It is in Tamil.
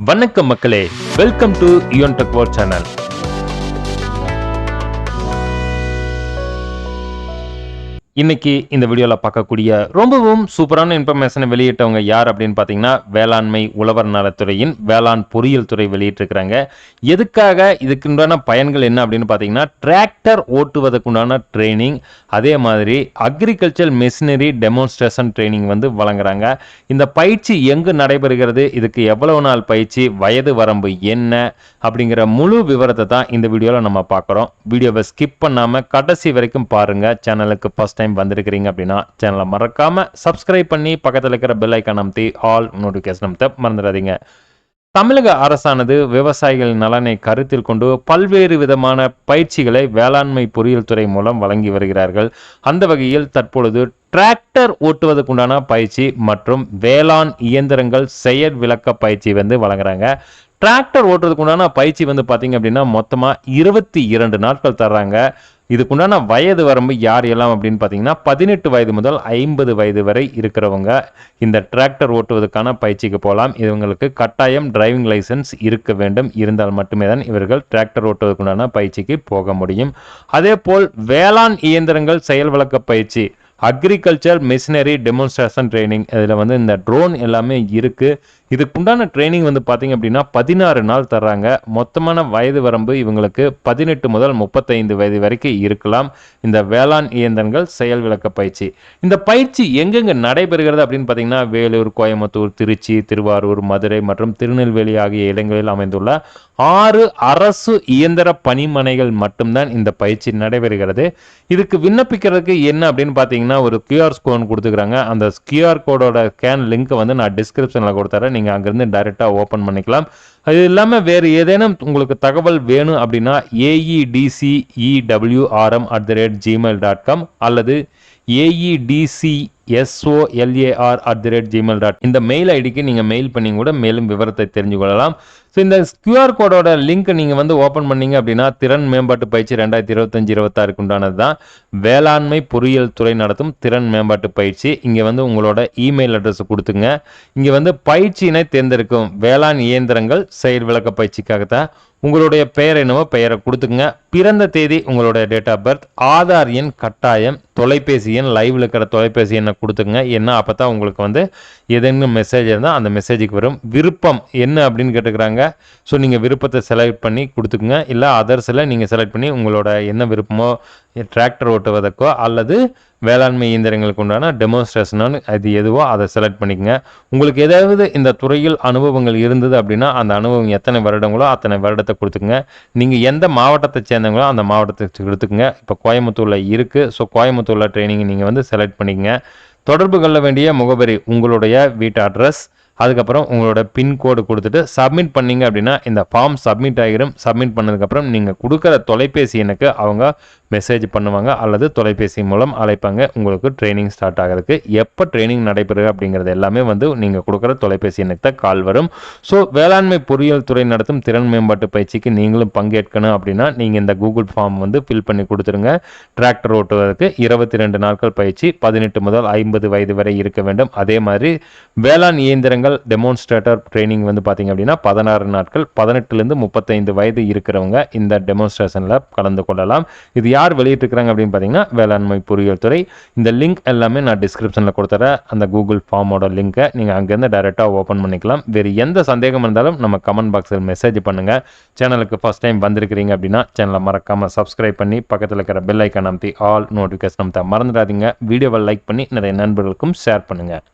வணக்கம் மக்களே. Welcome to Yuvan tech channel இன்னைக்கு இந்த வீடியோவில் பார்க்கக்கூடிய ரொம்பவும் சூப்பரான இன்ஃபர்மேஷனை வெளியிட்டவங்க யார் அப்படின்னு பார்த்தீங்கன்னா வேளாண்மை உழவர் நலத்துறையின் வேளாண் பொறியியல் துறை வெளியிட்டிருக்கிறாங்க. எதுக்காக இதுக்குண்டான பயன்கள் என்ன அப்படின்னு பார்த்தீங்கன்னா டிராக்டர் ஓட்டுவதற்குண்டான ட்ரைனிங் அதே மாதிரி அக்ரிகல்ச்சர் மெஷினரி டெமோன்ஸ்ட்ரேஷன் ட்ரைனிங் வந்து வழங்குறாங்க. இந்த பயிற்சி எங்கு நடைபெறுகிறது இதுக்கு எவ்வளவு நாள் பயிற்சி வயது வரம்பு என்ன அப்படிங்கிற முழு விவரத்தை தான் இந்த வீடியோவில் நம்ம பார்க்குறோம். வீடியோவை ஸ்கிப் பண்ணாமல் கடைசி வரைக்கும் பாருங்கள் சேனலுக்கு ஃபஸ்ட் டைம் வந்திருக்கிறீங்க அப்படின்னா சேனலை மறக்காம சப்ஸ்கிரைப் பண்ணி பக்கத்தில் இருக்கிற பெல் ஐக்கான் அமுத்தி ஆல் நோட்டிஃபிகேஷன் அமுத்த மறந்துடாதீங்க. தமிழக அரசானது விவசாயிகள் நலனை கருத்தில் கொண்டு பல்வேறு விதமான பயிற்சிகளை வேளாண்மை பொறியியல் துறை மூலம் வழங்கி வருகிறார்கள். அந்த வகையில் தற்பொழுது டிராக்டர் ஓட்டுவதற்குண்டான பயிற்சி மற்றும் வேளாண் இயந்திரங்கள் செயல் விளக்க பயிற்சி வந்து வழங்குறாங்க. டிராக்டர் ஓட்டுறதுக்குண்டான பயிற்சி வந்து பார்த்தீங்க அப்படின்னா மொத்தமாக இருபத்தி இரண்டு நாட்கள் தர்றாங்க. இதுக்குண்டான வயது வரம்பு யார் எல்லாம் அப்படின்னு பார்த்தீங்கன்னா பதினெட்டு வயது முதல் ஐம்பது வயது வரை இருக்கிறவங்க இந்த டிராக்டர் ஓட்டுவதற்கான பயிற்சிக்கு போகலாம். இவங்களுக்கு கட்டாயம் டிரைவிங் லைசன்ஸ் இருக்க வேண்டும். இருந்தால் மட்டுமே தான் இவர்கள் டிராக்டர் ஓட்டுவதற்குண்டான பயிற்சிக்கு போக முடியும். அதே போல் வேளாண் இயந்திரங்கள் செயல் விளக்க பயிற்சி அக்ரிகல்ச்சர் மிஷினரி டெமோன்ஸ்ட்ரேஷன் ட்ரைனிங் இதில் வந்து இந்த ட்ரோன் எல்லாமே இருக்குது இதுக்குண்டான ட்ரைனிங் வந்து பார்த்தீங்க அப்படின்னா பதினாறு நாள் தர்றாங்க. மொத்தமான வயது வரம்பு இவங்களுக்கு பதினெட்டு முதல் முப்பத்தைந்து வயது வரைக்கும் இருக்கலாம். இந்த வேளாண் இயந்திரங்கள் செயல் விளக்க பயிற்சி. இந்த பயிற்சி எங்கெங்க நடைபெறுகிறது அப்படின்னு பார்த்தீங்கன்னா வேலூர் கோயம்புத்தூர் திருச்சி திருவாரூர் மதுரை மற்றும் திருநெல்வேலி ஆகிய இடங்களில் அமைந்துள்ள ஆறு அரசு இயந்திர பணிமனைகள் மட்டும்தான் இந்த பயிற்சி நடைபெறுகிறது. இதுக்கு விண்ணப்பிக்கிறதுக்கு என்ன அப்படின்னு பார்த்தீங்கன்னா ஒரு கியூஆர் கோன் கொடுத்துக்கிறாங்க. அந்த கியூஆர் கோடோட ஸ்கேன் லிங்க்கை வந்து நான் டிஸ்கிரிப்ஷனில் கொடுத்துறேன் நீங்கள் அங்கேருந்து டைரெக்டாக ஓப்பன் பண்ணிக்கலாம். அது இல்லாமல் வேறு ஏதேனும் உங்களுக்கு தகவல் வேணும் அப்படின்னா AEDCEWRM at the rate gmail dot com அல்லது AEDC SOLAR at the rate gmail dot இந்த மெயில் ஐடிக்கு நீங்கள் மெயில் பண்ணி கூட மேலும் விவரத்தை தெரிஞ்சு கொள்ளலாம். ஸோ இந்த கியூஆர் கோடோட லிங்க் நீங்கள் வந்து ஓப்பன் பண்ணீங்க அப்படின்னா திறன் மேம்பாட்டு பயிற்சி ரெண்டாயிரத்தி இருபத்தஞ்சி இருபத்தாறுக்கு உண்டானது தான் வேளாண்மை பொறியியல் துறை நடத்தும் திறன் மேம்பாட்டு பயிற்சி. இங்கே வந்து உங்களோட இமெயில் அட்ரஸ் கொடுத்துங்க. இங்கே வந்து பயிற்சியினை தேர்ந்தெடுக்கும் வேளாண் இயந்திரங்கள் செயல் விளக்க பயிற்சிக்காகத்தான் உங்களுடைய பெயர் என்னவோ பெயரை கொடுத்துங்க பிறந்த தேதி உங்களுடைய டேட் ஆஃப் பர்த் ஆதார் எண் கட்டாயம் தொலைபேசி எண் லைவில் இருக்கிற தொலைபேசி எண்ணை கொடுத்துங்க என்ன அப்போ தான் உங்களுக்கு வந்து எதுன்னு மெசேஜ் இருந்தால் அந்த மெசேஜுக்கு வரும். விருப்பம் என்ன அப்படின்னு கேட்டுக்கிறாங்க. ஸோ நீங்கள் விருப்பத்தை செலக்ட் பண்ணி கொடுத்துக்குங்க. இல்லை அதர்ஸில் நீங்கள் செலக்ட் பண்ணி உங்களோட என்ன விருப்பமோ டிராக்டர் ஓட்டுவதற்கோ அல்லது வேளாண்மை இயந்திரங்களுக்கு உண்டான டெமோன்ஸ்ட்ரேஷனானு அது எதுவோ அதை செலக்ட் பண்ணிக்கங்க. உங்களுக்கு ஏதாவது இந்த துறையில் அனுபவங்கள் இருந்தது அப்படின்னா அந்த அனுபவம் எத்தனை வருடங்களோ அத்தனை வருடத்தை கொடுத்துக்குங்க. நீங்கள் எந்த மாவட்டத்தை சேர்ந்தவங்களோ அந்த மாவட்டத்தை கொடுத்துக்குங்க இப்போ கோயம்புத்தூரில் இருக்குது ஸோ கோயம்புத்தூர் உள்ள ட்ரைனிங் நீங்கள் வந்து செலக்ட் பண்ணிக்கங்க. தொடர்பு கொள்ள வேண்டிய முகவரி உங்களுடைய வீட்டு அட்ரஸ் அதுக்கப்புறம் உங்களோட பின்கோடு கொடுத்துட்டு சப்மிட் பண்ணீங்க அப்படின்னா இந்த ஃபார்ம் சப்மிட் ஆகிரும். சப்மிட் பண்ணதுக்கப்புறம் நீங்கள் கொடுக்குற தொலைபேசி எண்ணுக்கு அவங்க மெசேஜ் பண்ணுவாங்க அல்லது தொலைபேசி மூலம் அழைப்பாங்க. உங்களுக்கு ட்ரைனிங் ஸ்டார்ட் ஆகிறதுக்கு. எப்போ ட்ரைனிங் நடைபெறுது அப்படிங்கிறது எல்லாமே வந்து நீங்கள் கொடுக்குற தொலைபேசி எண்ணுக்கு தான் கால் வரும். ஸோ வேளாண்மை பொறியியல் துறை நடத்தும் திறன் மேம்பாட்டு பயிற்சிக்கு நீங்களும் பங்கேற்கணும் அப்படின்னா நீங்கள் இந்த கூகுள் ஃபார்ம் வந்து ஃபில் பண்ணி கொடுத்துருங்க. டிராக்டர் ஓட்டுவதற்கு இருபத்தி ரெண்டு நாட்கள் பயிற்சி பதினெட்டு முதல் ஐம்பது வயது வரை இருக்க வேண்டும். அதே மாதிரி வேளாண் இயந்திரங்கள் டெமோன்ஸ்ட்ரேட்டர் ட்ரைனிங் வந்து பார்த்தீங்க அப்படின்னா பதினாறு நாட்கள் பதினெட்டுலேருந்து முப்பத்தைந்து வயது இருக்கிறவங்க இந்த டெமோன்ஸ்ட்ரேஷனில் கலந்து கொள்ளலாம். இது யார் வெளியிட்டிருக்கிறாங்க அப்படின்னு பார்த்தீங்கன்னா வேளாண்மை பொறியியல் துறை. இந்த லிங்க் எல்லாமே நான் டிஸ்கிரிப்ஷனில் கொடுத்துறேன். அந்த கூகுள் ஃபார்மோட லிங்கை நீங்கள் அங்கேருந்து டைரெக்டாக ஓப்பன் பண்ணிக்கலாம். வேறு எந்த சந்தேகம் இருந்தாலும் நம்ம கமெண்ட் பாக்ஸில் மெசேஜ் பண்ணுங்கள் சேனலுக்கு ஃபஸ்ட் டைம் வந்திருக்கிறீங்க அப்படின்னா சேனலை மறக்காமல் சப்ஸ்கிரைப் பண்ணி பக்கத்தில் இருக்கிற பெல் ஐக்கான் அமைத்தி ஆல் நோட்டிஃபிகேஷன் அமைத்த மறந்துடாதீங்க. வீடியோவை லைக் பண்ணி நிறைய நண்பர்களுக்கும் ஷேர் பண்ணுங்கள்